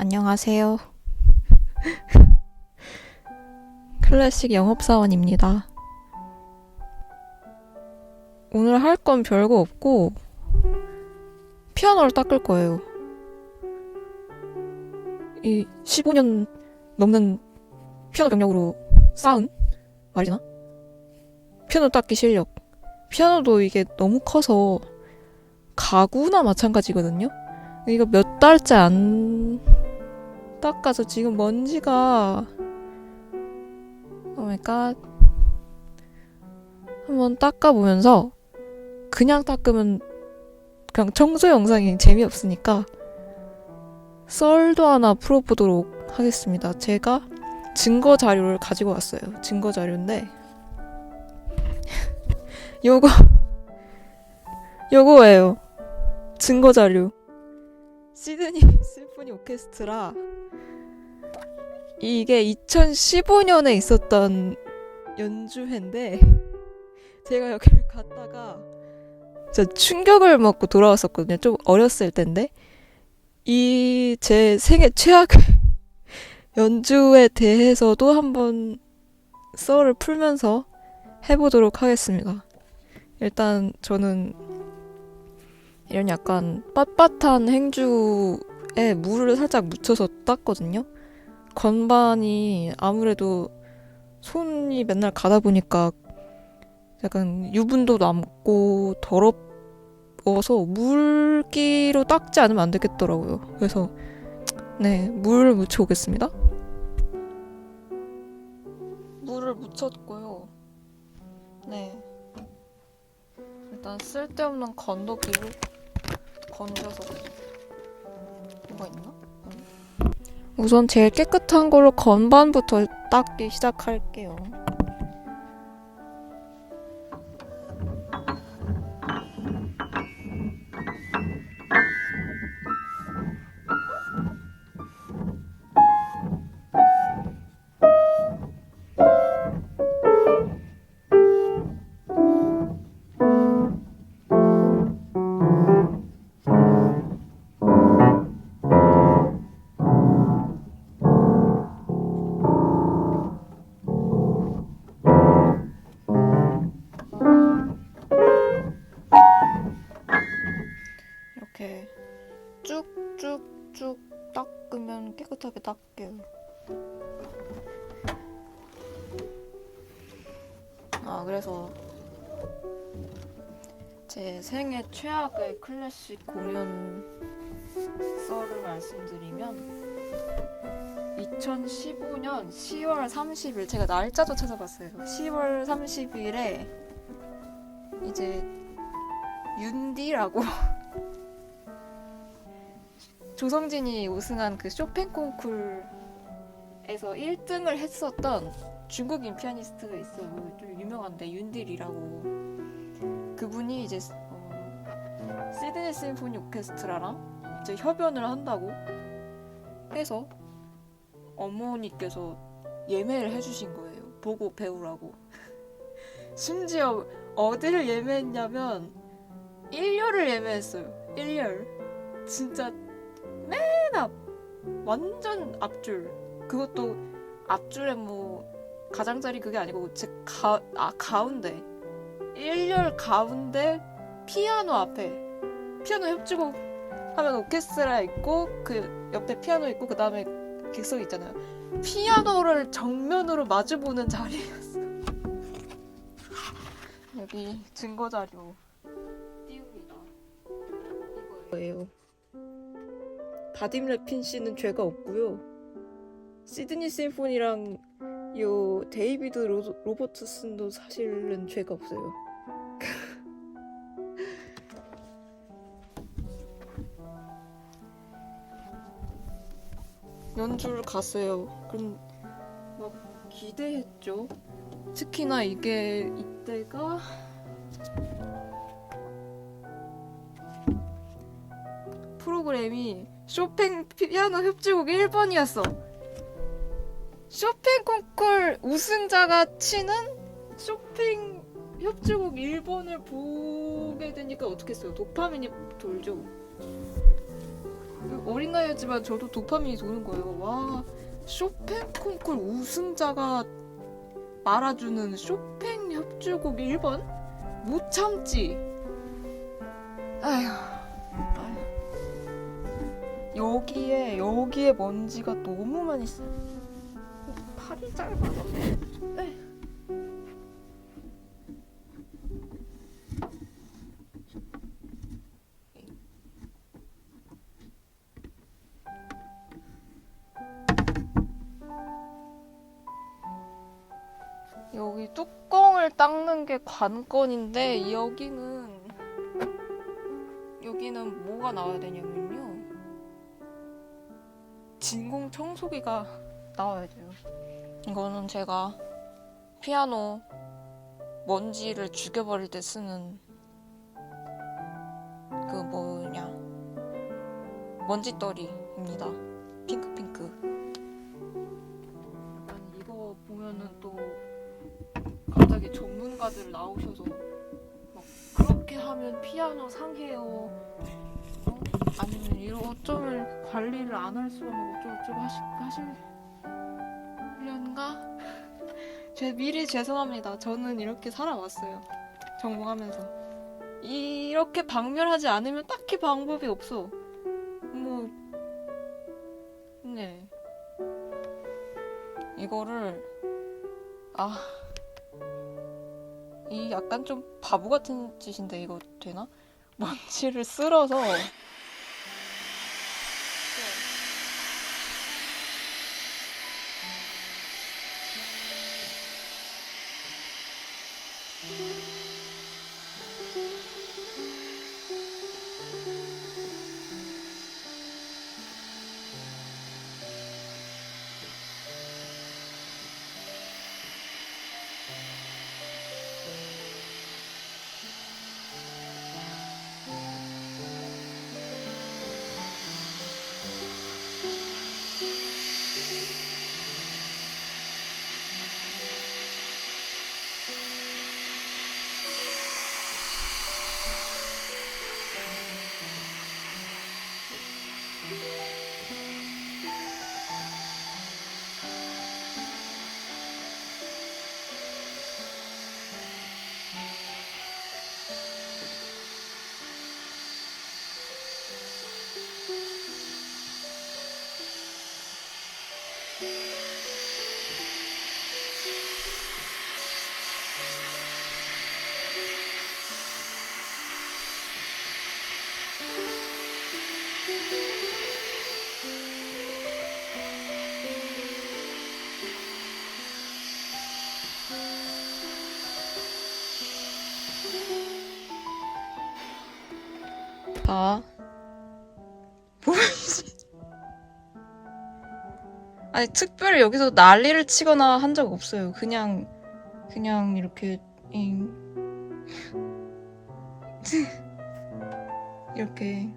안녕하세요. 클래식 영업사원입니다. 오늘 할 건 별거 없고, 피아노를 닦을 거예요. 이 15년 넘는 피아노 경력으로 쌓은? 말이나? 피아노 닦기 실력. 피아노도 이게 너무 커서 가구나 마찬가지거든요? 이거 몇 달째 안 닦아서 지금 먼지가 오마이갓 한번 닦아보면서 그냥 닦으면 그냥 청소 영상이 재미없으니까 썰도 하나 풀어보도록 하겠습니다. 제가 증거 자료를 가지고 왔어요. 증거 자료인데 요거 요거예요. 증거 자료. 시드니 심포니 오케스트라 이게 2015년에 있었던 연주회인데 제가 여기를 갔다가 진짜 충격을 먹고 돌아왔었거든요. 좀 어렸을 텐데 이 제 생애 최악 연주에 대해서도 한번 썰을 풀면서 해보도록 하겠습니다. 일단 저는 이런 약간 빳빳한 행주에 물을 살짝 묻혀서 땄거든요. 건반이 아무래도 손이 맨날 가다 보니까 약간 유분도 남고 더러워서 물기로 닦지 않으면 안 되겠더라고요. 그래서 네, 물을 묻혀 오겠습니다. 물을 묻혔고요. 네. 일단 쓸데없는 건더기로 건져서 뭐가 있나? 우선 제일 깨끗한 걸로 건반부터 닦기 시작할게요. 클래식 공연 썰을 말씀드리면 2015년 10월 30일 제가 날짜도 찾아봤어요. 10월 30일에 이제 윤디라고 조성진이 우승한 그 쇼팽 콩쿨에서 1등을 했었던 중국인 피아니스트가 있어요. 좀 유명한데 윤딜이라고. 그분이 이제 어, 시드니 심포니 오케스트라랑 이제 협연을 한다고 해서 어머니께서 예매를 해주신 거예요. 보고 배우라고. 심지어 어디를 예매했냐면 1열을 예매했어요. 1열. 진짜 맨 앞. 완전 앞줄. 그것도 앞줄에 뭐 가장자리 그게 아니고 제 가, 아, 가운데. 1열 가운데 피아노 앞에. 피아노 협주곡 하면 오케스트라 있고 그 옆에 피아노 있고 그 다음에 객석 있잖아요. 피아노를 정면으로 마주보는 자리였어. 여기 증거 자료 띄웁니다. 이거예요. 바딤 레핀 씨는 죄가 없고요. 시드니 심포니랑 요 데이비드 로, 로버트슨도 사실은 죄가 없어요. 연주를 갔어요. 그럼 막 기대했죠. 특히나 이게 이때가 프로그램이 쇼팽 피아노 협주곡 1번이었어. 쇼팽 콩쿨 우승자가 치는 쇼팽 협주곡 1번을 보게 되니까 어떻겠어요? 도파민이 돌죠. 그 어린 나이였지만 저도 도파민이 도는 거예요. 와 쇼팽 콩쿨 우승자가 말아주는 쇼팽 협주곡 1번 못 참지. 아휴, 아휴. 여기에 여기에 먼지가 너무 많이. 어, 팔이 짧아. 에휴. 여기 뚜껑을 닦는 게 관건인데 여기는 여기는 뭐가 나와야 되냐면요. 진공 청소기가 나와야 돼요. 이거는 제가 피아노 먼지를 죽여버릴 때 쓰는 그 뭐냐 먼지떨이입니다. 핑크핑크 전문가들 나오셔서 막 그렇게 하면 피아노 상해요. 어? 아니면 이런 어쩌면 관리를 안 할 수가 막 어쩌고저쩌고 하시, 하시려는가? 제 미리 죄송합니다. 저는 이렇게 살아왔어요. 전공하면서. 이렇게 박멸하지 않으면 딱히 방법이 없어. 뭐, 네. 이거를, 아. 이 약간 좀 바보 같은 짓인데 이거 되나? 먼지를 쓸어서 봐. 보이지? 아니 특별히 여기서 난리를 치거나 한 적 없어요. 그냥 그냥 이렇게 잉. 이렇게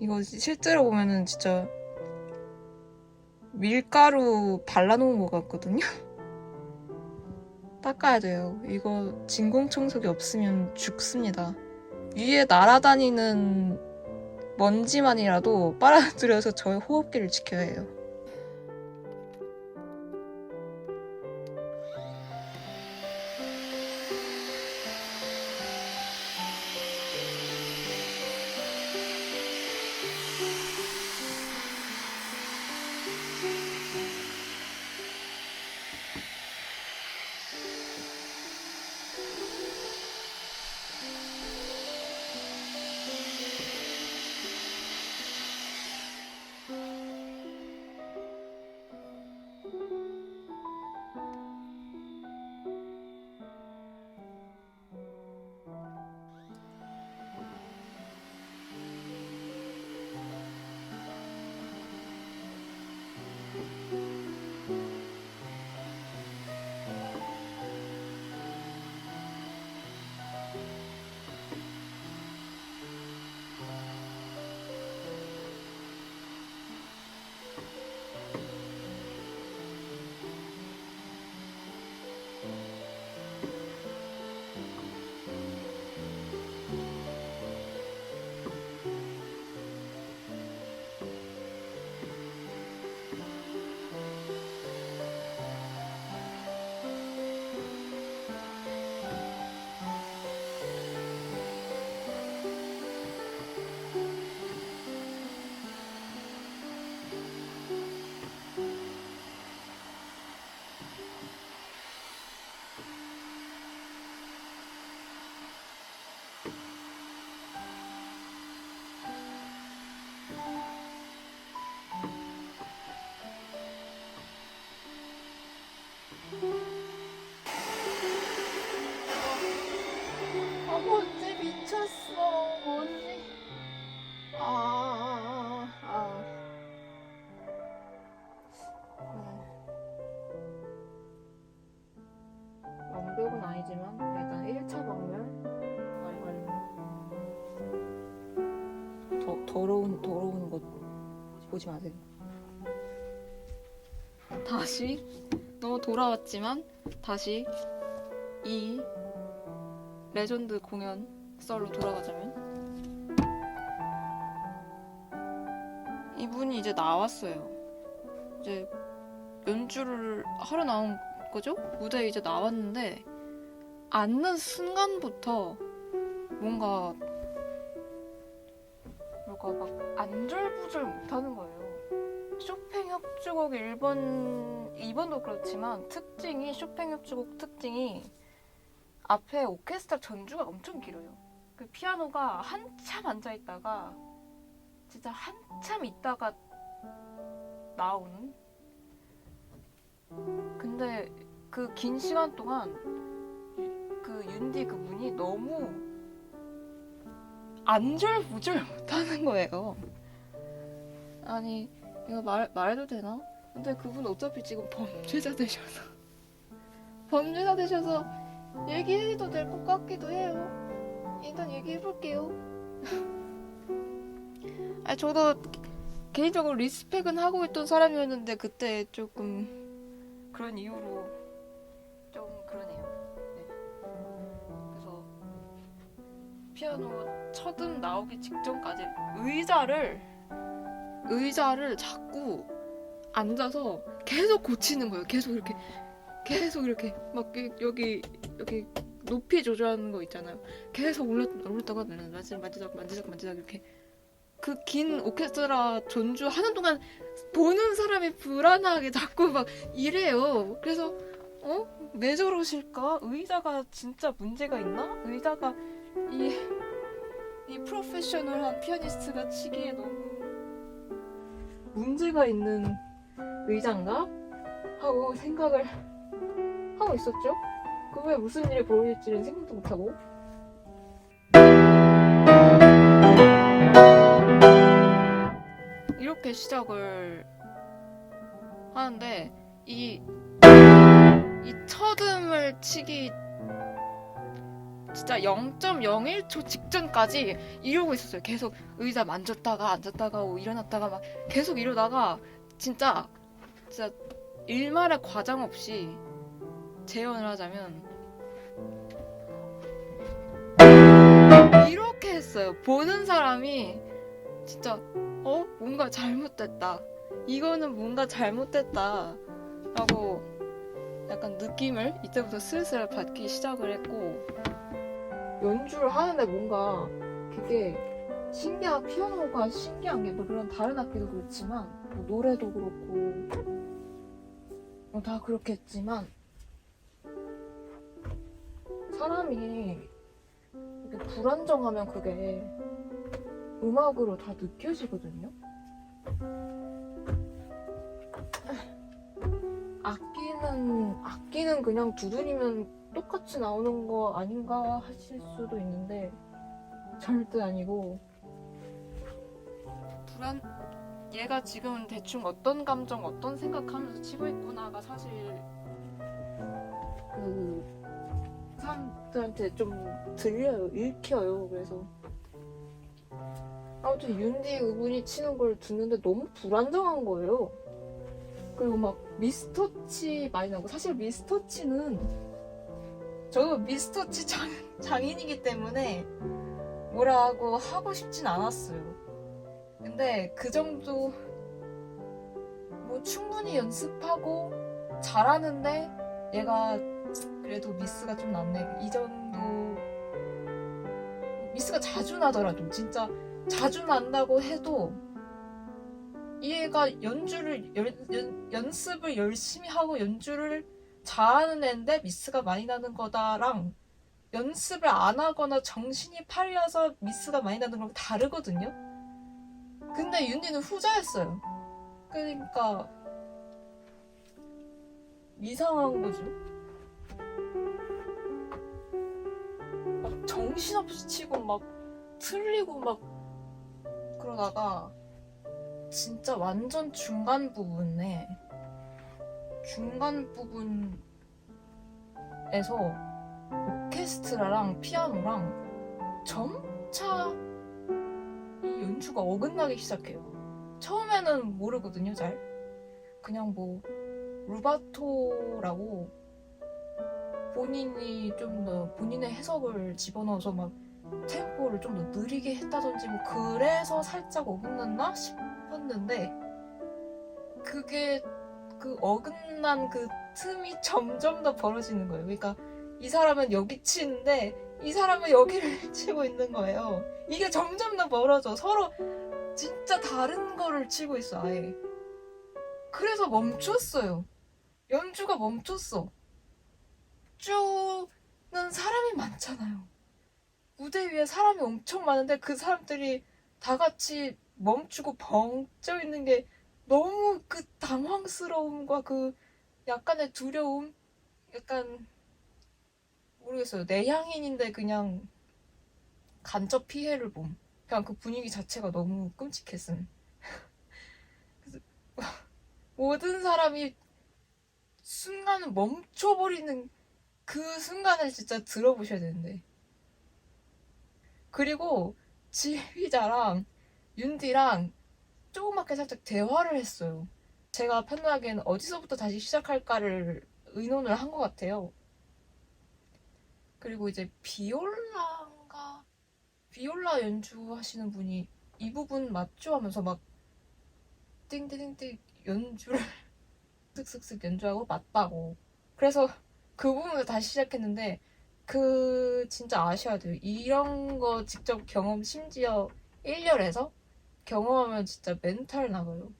이거 실제로 보면은 진짜 밀가루 발라놓은 것 같거든요. 닦아야 돼요. 이거 진공청소기 없으면 죽습니다. 위에 날아다니는 먼지만이라도 빨아들여서 저의 호흡기를 지켜야 해요. 보지 마세요. 다시 너무 돌아왔지만 다시 이 레전드 공연 썰로 돌아가자면 이분이 이제 나왔어요. 이제 연주를 하러 나온 거죠? 무대에 이제 나왔는데 앉는 순간부터 뭔가 뭐가 막 안절부절 못하는 거예요. 쇼팽 협주곡 1번, 2번도 그렇지만 특징이 쇼팽 협주곡 특징이 앞에 오케스트라 전주가 엄청 길어요. 그 피아노가 한참 앉아 있다가 진짜 한참 있다가 나오는. 근데 그 긴 시간 동안 그 윤디 그분이 너무 안절부절 못하는 거예요. 아니 이거 말 말해도 되나? 근데 그분 어차피 지금 범죄자 되셔서 범죄자 되셔서 얘기해도 될 것 같기도 해요. 일단 얘기해 볼게요. 아 저도 개인적으로 리스펙은 하고 있던 사람이었는데 그때 조금 그런 이유로 좀 그러네요. 네. 그래서 피아노 첫음 나오기 직전까지 의자를 의자를 자꾸 앉아서 계속 고치는 거예요. 계속 이렇게 계속 이렇게 막 여기 여기 높이 조절하는 거 있잖아요. 계속 올렸 올렸다가 만지작 만지작 만지작 만지작 이렇게 그 긴 오케스트라 전주 하는 동안 보는 사람이 불안하게 자꾸 막 이래요. 그래서 어? 왜 저러실까? 의자가 진짜 문제가 있나? 의자가 이, 이 프로페셔널한 피아니스트가 치기에 너무 문제가 있는 의자인가? 하고 생각을 하고 있었죠. 그 후에 무슨 일이 벌어질지는 생각도 못하고. 이렇게 시작을 하는데 이, 이 첫음을 치기 진짜 0.01초 직전까지 이러고 있었어요. 계속 의자 만졌다가 앉았다가 오, 일어났다가 막 계속 이러다가 진짜 진짜 일말의 과장 없이 재연을 하자면 이렇게 했어요. 보는 사람이 진짜 어 뭔가 잘못됐다. 이거는 뭔가 잘못됐다. 라고 약간 느낌을 이때부터 슬슬 받기 시작을 했고 연주를 하는데 뭔가 되게 신기한 피아노가 신기한 게 물론 다른 악기도 그렇지만 뭐 노래도 그렇고 뭐 다 그렇겠지만 사람이 이렇게 불안정하면 그게 음악으로 다 느껴지거든요. 악기는 악기는 그냥 두드리면 똑같이 나오는 거 아닌가 하실 수도 있는데 절대 아니고. 불안 얘가 지금 대충 어떤 감정 어떤 생각하면서 치고 있구나가 사실 그 사람들한테 좀 들려요 읽혀요 그래서. 아무튼 윤디 그분이 치는 걸 듣는데 너무 불안정한 거예요. 그리고 막 미스터치 많이 나고 사실 미스터치는 저도 미스터치 장, 장인이기 때문에 뭐라고 하고 싶진 않았어요. 근데 그 정도 뭐 충분히 연습하고 잘하는데 얘가 그래도 미스가 좀 났네. 이 정도 미스가 자주 나더라도 진짜 자주 난다고 해도 얘가 연주를 연, 연, 연습을 열심히 하고 연주를 잘하는 애인데 미스가 많이 나는 거다랑 연습을 안 하거나 정신이 팔려서 미스가 많이 나는 거랑 다르거든요. 근데 윤디는 후자였어요. 그러니까 이상한 거죠. 막 정신없이 치고 막 틀리고 막 그러다가 진짜 완전 중간 부분에 중간 부분에서 오케스트라랑 피아노랑 점차 이 연주가 어긋나기 시작해요. 처음에는 모르거든요, 잘. 그냥 뭐 루바토라고 본인이 좀 더 본인의 해석을 집어넣어서 막 템포를 좀 더 느리게 했다든지 뭐 그래서 살짝 어긋났나 싶었는데 그게 그 어긋난 그 틈이 점점 더 벌어지는 거예요. 그러니까 이 사람은 여기 치는데 이 사람은 여기를 치고 있는 거예요. 이게 점점 더 멀어져. 서로 진짜 다른 거를 치고 있어, 아예. 그래서 멈췄어요. 연주가 멈췄어. 쭈는 사람이 많잖아요. 무대 위에 사람이 엄청 많은데 그 사람들이 다 같이 멈추고 벙 쪄 있는 게 너무 그 당황스러움과 그 약간의 두려움? 약간 모르겠어요. 내향인인데 그냥 간접 피해를 봄. 그냥 그 분위기 자체가 너무 끔찍했음. 모든 사람이 순간 멈춰버리는 그 순간을 진짜 들어보셔야 되는데. 그리고 지휘자랑 윤디랑 조그맣게 살짝 대화를 했어요. 제가 판단하기에는 어디서부터 다시 시작할까를 의논을 한 것 같아요. 그리고 이제 비올라인가? 비올라 연주하시는 분이 이 부분 맞죠? 하면서 막 띵띵띵띵 연주를 슥슥슥 연주하고 맞다고. 그래서 그 부분을 다시 시작했는데 그 진짜 아셔야 돼요. 이런 거 직접 경험 심지어 1열에서 경험하면 진짜 멘탈 나가요.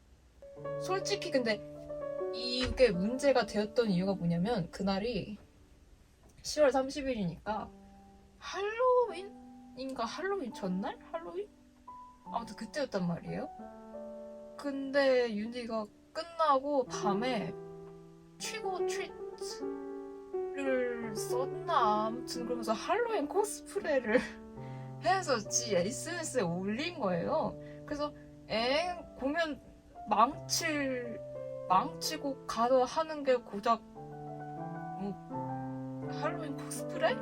솔직히 근데 이게 문제가 되었던 이유가 뭐냐면 그날이 10월 30일이니까 할로윈인가 할로윈 전날? 할로윈? 아무튼 그때였단 말이에요. 근데 윤디가 끝나고 밤에 취고 트윗을 썼나 아무튼 그러면서 할로윈 코스프레를 해서 지 SNS에 올린 거예요. 그래서 엥 공연 망칠 망치고 가서 하는 게 고작 뭐 할로윈 코스프레?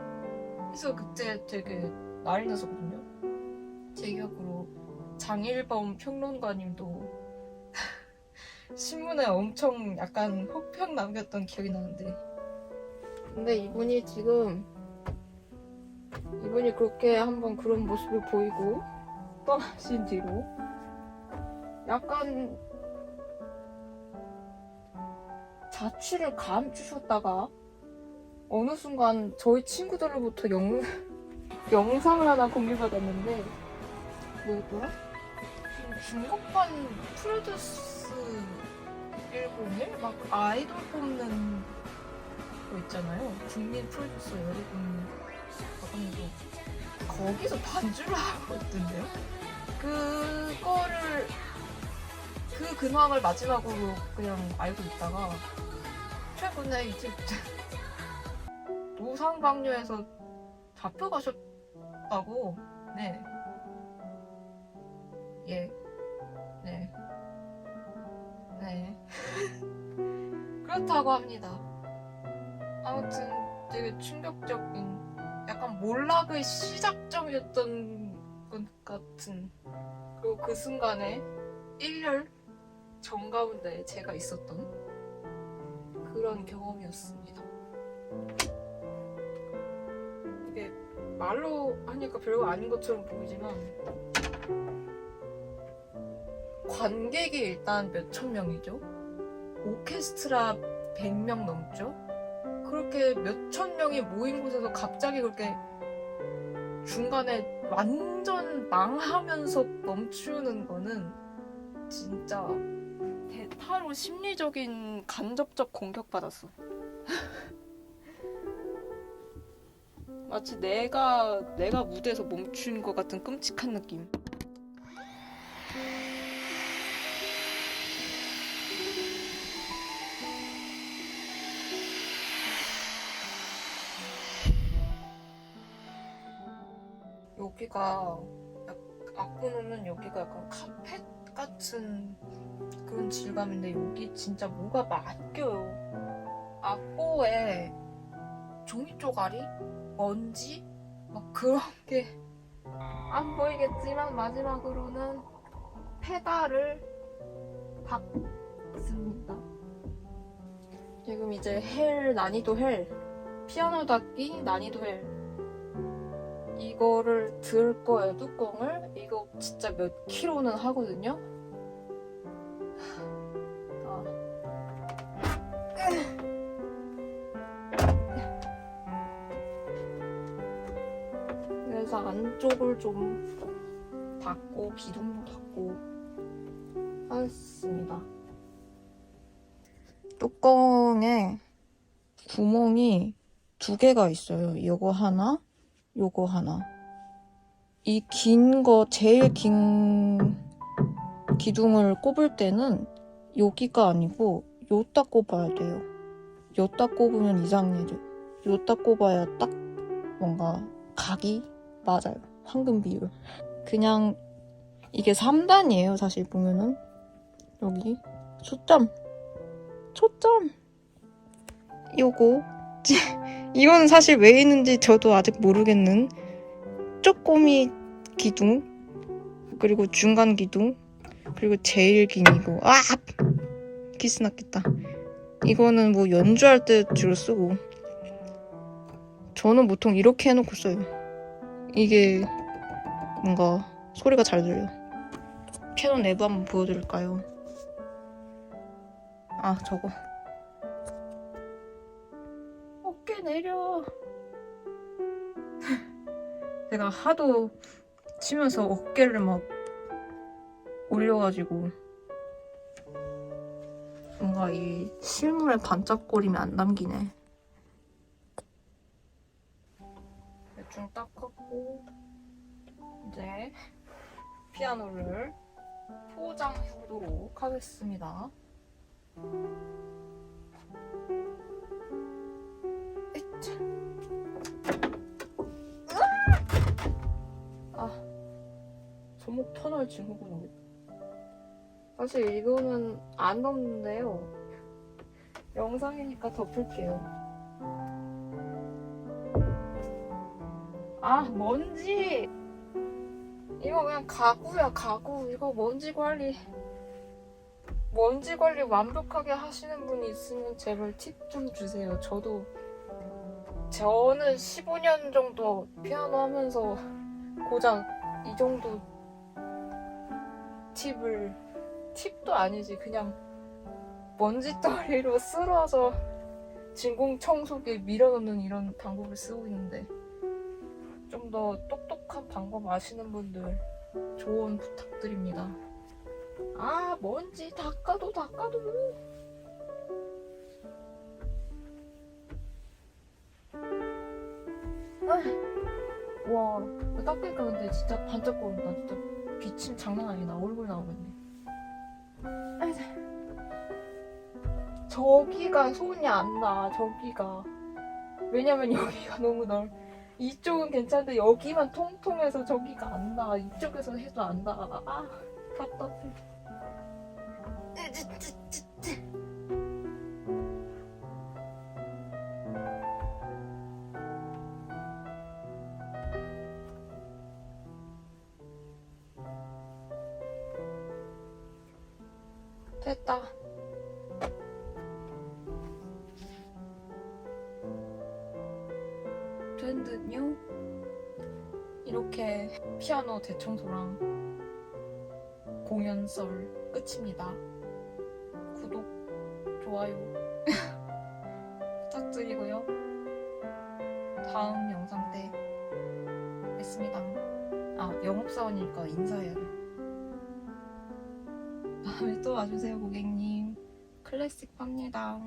그래서 그때 되게 난리 났었거든요. 제 기억으로 장일범 평론가님도 신문에 엄청 약간 혹평 남겼던 기억이 나는데 근데 이분이 지금 이분이 그렇게 한번 그런 모습을 보이고 떠나신 뒤로 약간 자취를 감추셨다가 어느 순간 저희 친구들로부터 영, 영상을 하나 공유받았는데 뭐였더라? 중국판 프로듀스 101? 막 아이돌 뽑는 거 있잖아요. 국민 프로듀서 여러분 하면서 거기서 반주를 하고 있던데요. 그거를 그 근황을 마지막으로 그냥 알고 있다가 최근에 이제 노상방뇨에서 잡혀가셨다고 네. 예. 네. 네. 그렇다고 합니다. 아무튼 되게 충격적인 약간 몰락의 시작점이었던 것 같은 그리고 그 순간에 1열 정가운데 제가 있었던 그런 경험이었습니다. 이게 말로 하니까 별거 아닌 것처럼 보이지만 관객이 일단 몇 천 명이죠. 오케스트라 100명 넘죠. 그렇게 몇천 명이 모인 곳에서 갑자기 그렇게 중간에 완전 망하면서 멈추는 거는 진짜 대타로 심리적인 간접적 공격받았어. 마치 내가 내가 무대에서 멈춘 것 같은 끔찍한 느낌. 여기가 약- 악보는 여기가 약간 카펫 같은 그런 질감인데 여기 진짜 뭐가 맡겨요. 악보에 종이 쪼가리 먼지 막 그런 게 안 보이겠지만 마지막으로는 페달을 닦습니다. 지금 이제 헬 난이도 헬 피아노 닦기 난이도 헬 이거를 들 거예요 뚜껑을 이거 진짜 몇 킬로는 하거든요. 아. 그래서 안쪽을 좀 닦고 기둥도 닦고 하겠습니다. 뚜껑에 구멍이 두 개가 있어요. 이거 하나, 요거 하나. 이 긴 거, 제일 긴 기둥을 꼽을 때는 여기가 아니고 요따 꼽아야 돼요. 요따 꼽으면 이상해져. 요따 꼽아야 딱 뭔가 각이 맞아요. 황금 비율. 그냥 이게 3단이에요. 사실 보면은 여기 초점 초점 요거 이거는 사실 왜 있는지 저도 아직 모르겠는 쪼꼬미 기둥 그리고 중간 기둥 그리고 제일 긴 이거. 아! 키스 났겠다. 이거는 뭐 연주할 때 주로 쓰고. 저는 보통 이렇게 해놓고 써요. 이게 뭔가 소리가 잘 들려요. 캐논 내부 한번 보여드릴까요? 아 저거 어깨 내려. 제가 하도 치면서 어깨를 막 올려가지고 뭔가 이 실물에 반짝거리면 안 담기네. 대충 닦았고 이제 피아노를 포장해보도록 하겠습니다 손목 터널 증후군 오겠다. 사실 이거는 안 덮는데요. 영상이니까 덮을게요. 아, 먼지! 이거 그냥 가구야, 가구. 이거 먼지 관리. 먼지 관리 완벽하게 하시는 분이 있으면 제발 팁 좀 주세요. 저도 저는 15년 정도 피아노 하면서 고작 이 정도 팁을 팁도 아니지. 그냥 먼지떨이로 쓸어서 진공 청소기에 밀어넣는 이런 방법을 쓰고 있는데 좀 더 똑똑한 방법 아시는 분들 조언 부탁드립니다. 아 먼지 닦아도 닦아도. 아이, 와 닦으니까 근데 진짜 반짝거린다 진짜 빛이 장난 아니다 얼굴 나오겠네. 아이고. 저기가 손이 안 나 저기가. 왜냐면 여기가 너무 넓 이쪽은 괜찮은데 여기만 통통해서 저기가 안 나 이쪽에서 해도 안나. 아 답답해 된 듯요? 이렇게 피아노 대청소랑 공연 썰 끝입니다. 구독, 좋아요 부탁드리고요. 다음 영상 때 뵙습니다. 아, 영업사원이니까 인사해야 돼. 와주세요, 고객님. 클래식 팝니다.